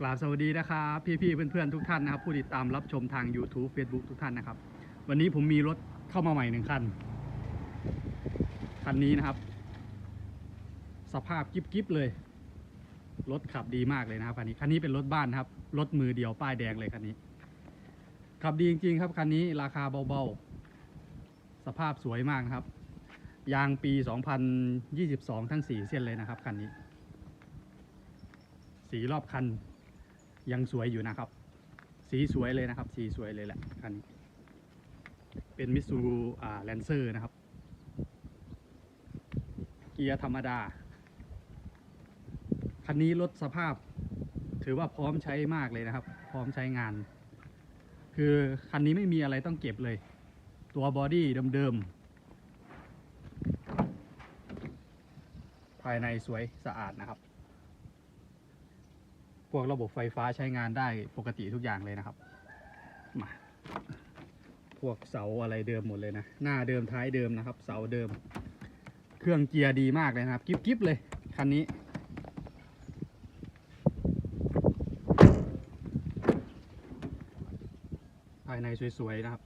กราบสวัสดีนะครับพี่ๆเพื่อนๆทุกท่านนะครับ ผู้ติดตามรับชมทาง YouTube Facebook ทุกท่านนะครับ วันนี้ผมมีรถเข้ามาใหม่หนึ่งคัน คันนี้นะครับ สภาพกิ๊บๆเลย รถขับดีมากเลยนะครับคันนี้คันนี้เป็นรถบ้านนะครับ รถมือเดียวป้ายแดงเลยคันนี้ ขับดีจริงๆครับคันนี้ราคาเบาๆ สภาพสวยมากครับ ยางปี 2022 ทั้ง 4 เส้นเลยนะครับคันนี้ สีรอบคัน ยังสวยอยู่นะครับ สีสวยเลยนะครับ สีสวยเลยแหละคันนี้ เป็นมิสูอ่าแลนเซอร์นะครับ เกียร์ธรรมดา คันนี้รถสภาพ ถือว่าพร้อมใช้มากเลยนะครับ พร้อมใช้งาน คือคันนี้ไม่มีอะไรต้องเก็บเลย ตัวบอดี้เดิมๆภายในสวยสะอาดนะครับ วกระบบไฟฟ้าใช้งานได้ปกติทุกอย่างเลยนะครับมาพวกเสาอะไรเดิมหมดเลยนะ หน้าเดิมท้ายเดิมนะครับ เสาเดิม เครื่องเกียร์ดีมากเลยนะครับ กิ๊บกิ๊บเลยคันนี้ภายในสวยๆนะครับ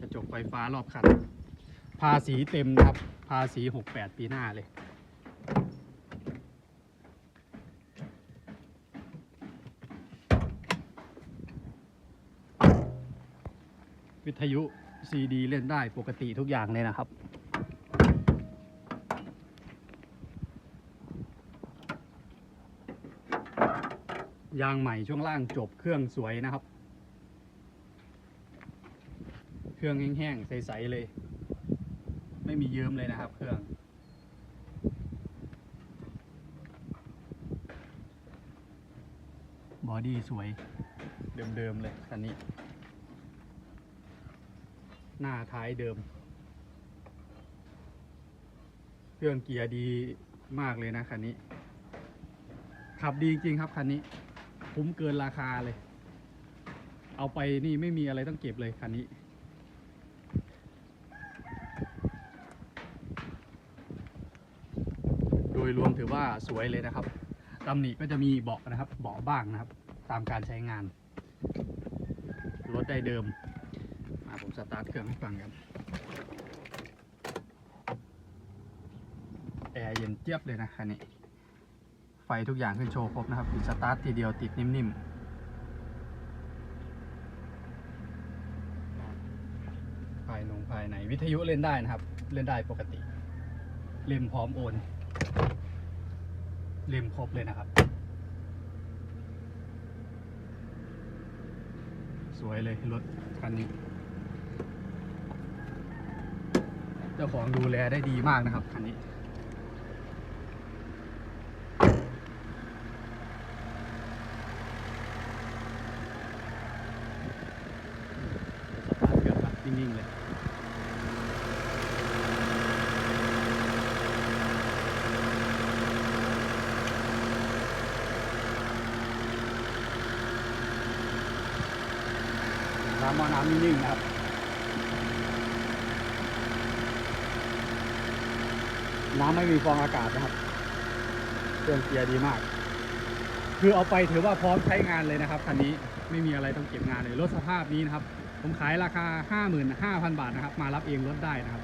กระจกไฟฟ้ารอบคันภาษีเต็มนะครับ ภาษี 68 ปีหน้าเลย วิทยุ CD เล่นได้ปกติทุกอย่างเลยนะครับ ยางใหม่ช่วงล่างจบเครื่องสวยนะครับ เครื่องแห้งๆใสๆเลย ไม่มีเยิ้มเลยนะครับ เครื่องบอดี้สวยเดิมๆเลยคันนี้ หน้าท้ายเดิม เครื่องเกียร์ดีมากเลยนะคันนี้ ขับดีจริงครับคันนี้ คุ้มเกินราคาเลย เอาไปนี่ไม่มีอะไรต้องเก็บเลยคันนี้โดยรวมถือว่าสวยเลยนะครับตำหนิก็จะมีเบาะนะครับ เบาะบ้างนะครับ ตามการใช้งานรถได้เดิม มาผมสตาร์ทเครื่องให้ฟังกันแอร์เย็นเจี๊ยบเลยนะคันนี้ ไฟทุกอย่างขึ้นโชว์ครบนะครับสตาร์ททีเดียวติดนิ่มๆภายนงภายในวิทยุเล่นได้นะครับ เล่นได้ปกติ เล่มพร้อมโอน เล่มครบเลยนะครับ สวยเลยรถคันนี้ เจ้าของดูแลได้ดีมากนะครับคันนี้สตาร์ทเครื่องแบบนิ่งๆเลยน้ำมอน้ำนิ่งๆนะครับ น้ำไม่มีฟองอากาศนะครับเครื่องเกียร์ดีมาก คือเอาไปถือว่าพร้อมใช้งานเลยนะครับคันนี้ไม่มีอะไรต้องเก็บงานเลยรถสภาพนี้นะครับ ผมขายราคา 55,000 บาทนะครับ มารับเองรถได้นะครับ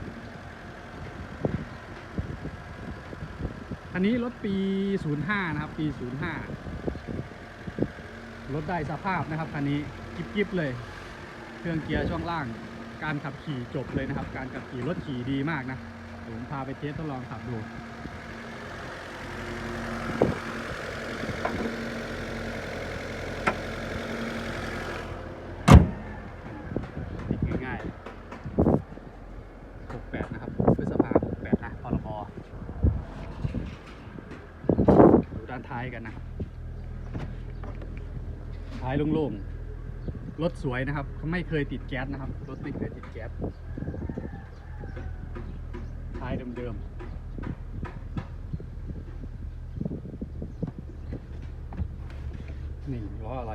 คันนี้รถปี 05 นะครับ ปี 05 รถได้สภาพนะครับคันนี้กิ๊บๆเลย เครื่องเกียร์ช่วงล่าง การขับขี่จบเลยนะครับ การขับขี่รถขี่ดีมากนะ ดี๋ยวผมพาไปเทสทดลองขับดูติดง่ายๆ68 นะครับพฤษภา68 นะพรบดูด้านท้ายกันนะครับ ท้ายโล่งๆ รถสวยนะครับ ไม่เคยติดแก๊สนะครับ รถไม่เคยติดแก๊ส ท้ายเดิมๆ นี่ล้ออะไร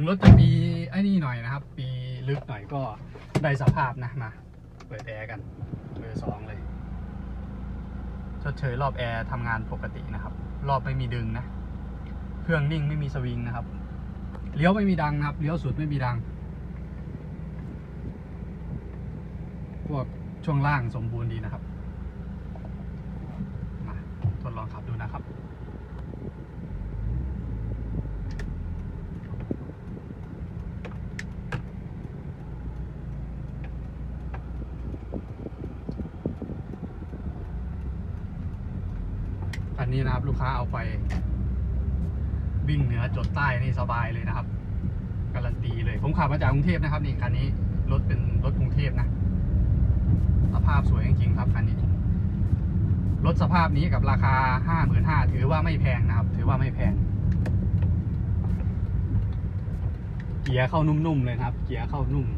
ถึงรถจะปีไอ้นี่หน่อยนะครับ ปีลึกหน่อยก็ได้สภาพนะมา เปิดแอร์กันเบอร์สองเลยชดเชยรอบแอร์ทำงานปกตินะครับ รอบไม่มีดึงนะ เครื่องนิ่งไม่มีสวิงนะครับ เลี้ยวไม่มีดังนะครับ เลี้ยวสุดไม่มีดัง พวกช่วงล่างสมบูรณ์ดีนะครับ มาทดลองขับดูนะครับ คั นนี้นะครับ ลูกค้าเอาไปวิ่งเหนือจดใต้นี่สบายเลยนะครับ การันตีเลย ผมขับมาจากกรุงเทพนะครับ นี่คันนี้รถเป็นรถกรุงเทพนะ สภาพสวยจริงๆครับคันนี้รถสภาพนี้กับราคาห้าหมื่นห้าถือว่าไม่แพงนะครับ ถือว่าไม่แพง เกียร์เข้านุ่มๆเลยนะครับ เกียร์เข้านุ่ม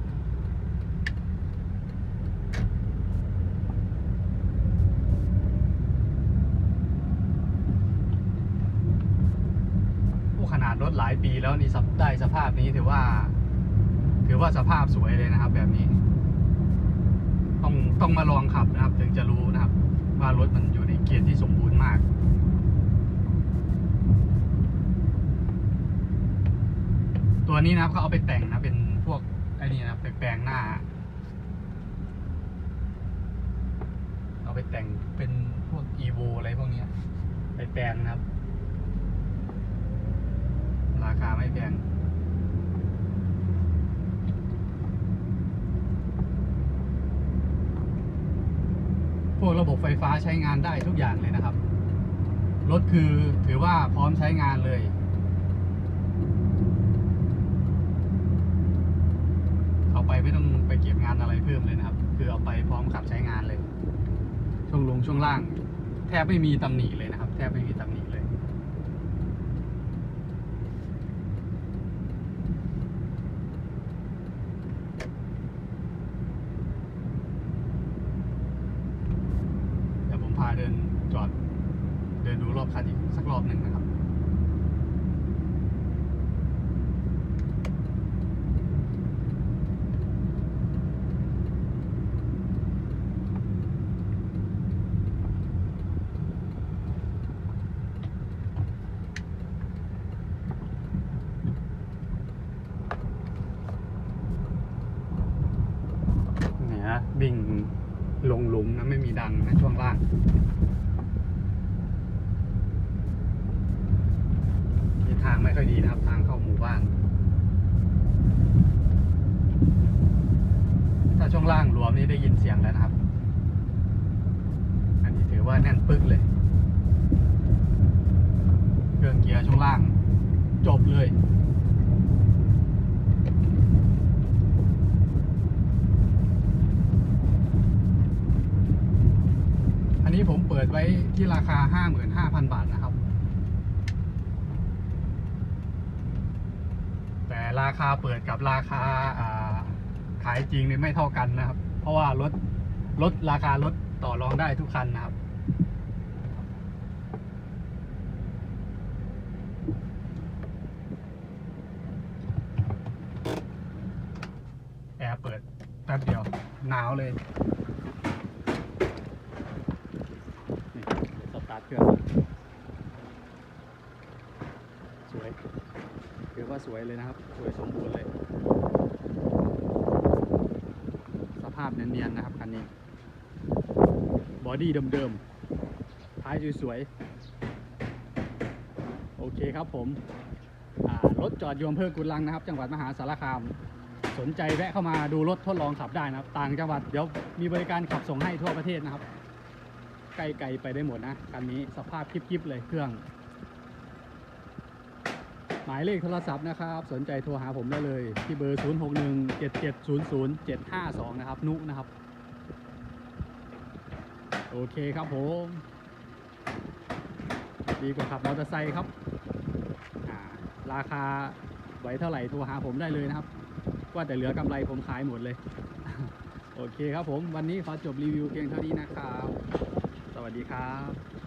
ผู้ขนา ดรถหลายปีแล้วนี่สภได้สภาพนี้ถือว่า ถือว่าสภาพสวยเลยนะครับ แบบนี้ ต้องต้องมาลองขับนะครับ ถึงจะรู้นะครับ ว่ารถมันอยู่ในเกียร์ที่สมบูรณ์มากตัวนี้นะครับเขาเอาไปแต่งนะเป็นพวกไอ้นี่นะครับไปแปลงหน้า เอาไปแต่งเป็นพวก e v o อะไรพวกนี้ไปแปลงนะครับ ราคาไม่แพงพวกระบบไฟฟ้าใช้งานได้ทุกอย่างเลยนะครับ รถคือถือว่าพร้อมใช้งานเลย เอาไปไม่ต้องไปเก็บงานอะไรเพิ่มเลยนะครับ คือเอาไปพร้อมขับใช้งานเลย ช่วงลงช่วงล่าง แทบไม่มีตำหนิเลยนะครับ แทบไม่มีตำหนิเลย เดี๋ยวผมพาเดินจอด เดินดูรอบคันอีกสักรอบหนึ่งนะครับเนี่ยนะบิ่งลงหลุมนะไม่มีดังนะช่วงล่าง ที่ทาง ไม่ค่อยดีนะครับทางเข้าหมู่บ้าน ถ้าช่วงล่างรวมนี่ได้ยินเสียงแล้วนะครับ อันนี้ถือว่าแน่นปึ๊กเลย เครื่องเกียร์ช่วงล่าง จบเลยอันนี้ผมเปิดไว้ที่ราคา 55,000 บาทนะค ราคาเปิดกับราคาอ่าขายจริงเนี่ยไม่เท่ากันนะครับ เพราะว่ารถรถราคารถต่อรองได้ทุกคันนะครับ แอร์เปิดแป๊บเดียวหนาวเลย นี่สตาร์ทเครื่องสวย ถือว่าสวยเลยนะครับ สวยสมบูรณ์เลย สภาพเนียนๆนะครับคันนี้ บอดี้เดิมๆ ท้ายสวยๆ โอเคครับผมรถจอดอยอำเภอกุลังนะครับ จังหวัดมหาสารคาม สนใจแวะเข้ามาดูรถทดลองขับได้นะครับ ต่างจังหวัดเดี๋ยวมีบริการขับส่งให้ทั่วประเทศนะครับ ไกลๆไปได้หมดนะคันนี้สภาพคลิปๆเลยเครื่อง หมายเลขโทรศัพท์นะครับ สนใจโทรหาผมได้เลย ที่เบอร์ 0 6 1 7 7 0 0 7 5 2 นะครับ นุนะครับ โอเคครับผม ดีกว่าขับมอเตอร์ไซค์ครับ ราคาไว้เท่าไหร่โทรหาผมได้เลยนะครับ ว่าแต่เหลือกำไรผมขายหมดเลย โอเคครับผม วันนี้ขอจบรีวิวเพียงเท่านี้นะครับ สวัสดีครับ